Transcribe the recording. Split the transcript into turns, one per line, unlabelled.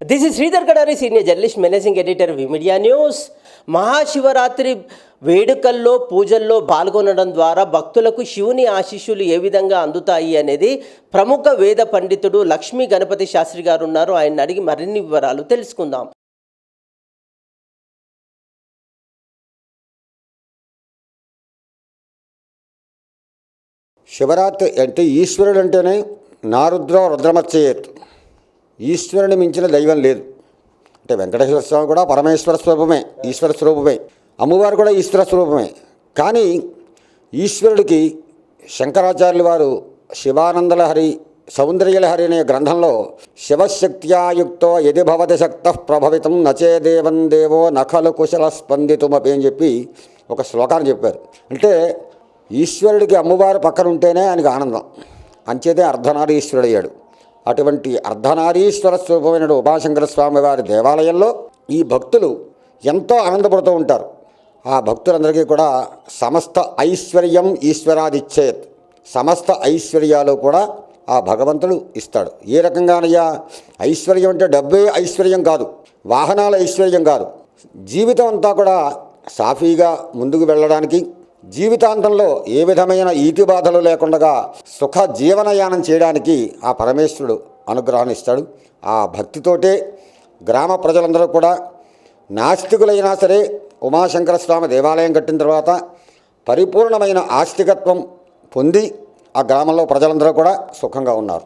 This is Sridhar Kadari senior journalist managing editor V media news Mahashivaratri వేడుకల్లో పూజల్లో పాల్గొనడం ద్వారా భక్తులకు శివుని ఆశీస్సులు ఏ విధంగా అందుతాయి అనేది ప్రముఖ వేద పండితుడు లక్ష్మీ గణపతి శాస్త్రి గారు ఉన్నారు. ఆయన అడిగి మరిన్ని వివరాలు తెలుసుకుందాం.
శివరాత్రి అంటే ఈశ్వరుడు అంటేనే నారుద్ర రుద్రమచ్చయేత్ ఈశ్వరుని మించిన దైవం లేదు. అంటే వెంకటేశ్వర స్వామి కూడా పరమేశ్వర స్వరూపమే ఈశ్వర స్వరూపమే. అమ్మవారు కూడా ఈశ్వర స్వరూపమే. కానీ ఈశ్వరుడికి శంకరాచార్యుల వారు శివానందలహరి సౌందర్యలహరి అనే గ్రంథంలో శివశక్త్యాయుక్తో యది భవతి శక్త ప్రభవితం నచే దేవం దేవో నఖలు కుశల స్పందితుమపి అని చెప్పి ఒక శ్లోకాన్ని చెప్పారు. అంటే ఈశ్వరుడికి అమ్మవారు పక్కన ఉంటేనే ఆయనకు ఆనందం. అంచేతే అర్ధనారీశ్వరుడు అయ్యాడు అటువంటి అర్ధనారీశ్వర స్వరూపమైన ఉమాశంకర స్వామి వారి దేవాలయంలో ఈ భక్తులు ఎంతో ఆనందపడుతూ ఉంటారు. ఆ భక్తులందరికీ కూడా సమస్త ఐశ్వర్యం ఈశ్వరాదిచ్చేత్ సమస్త ఐశ్వర్యాలు కూడా ఆ భగవంతుడు ఇస్తాడు. ఏ రకంగానయ్యా? ఐశ్వర్యం అంటే డబ్బే ఐశ్వర్యం కాదు. వాహనాల ఐశ్వర్యం కాదు. జీవితం అంతా కూడా సాఫీగా ముందుకు వెళ్ళడానికి జీవితాంతంలో ఏ విధమైన ఈతి బాధలు లేకుండా సుఖ జీవనయానం చేయడానికి ఆ పరమేశ్వరుడు అనుగ్రహాన్ని ఇస్తాడు ఆ భక్తితోటే గ్రామ ప్రజలందరూ కూడా నాస్తికులైనా సరే ఉమాశంకర స్వామి దేవాలయం కట్టిన తర్వాత పరిపూర్ణమైన ఆస్తికత్వం పొంది ఆ గ్రామంలో ప్రజలందరూ కూడా సుఖంగా ఉన్నారు.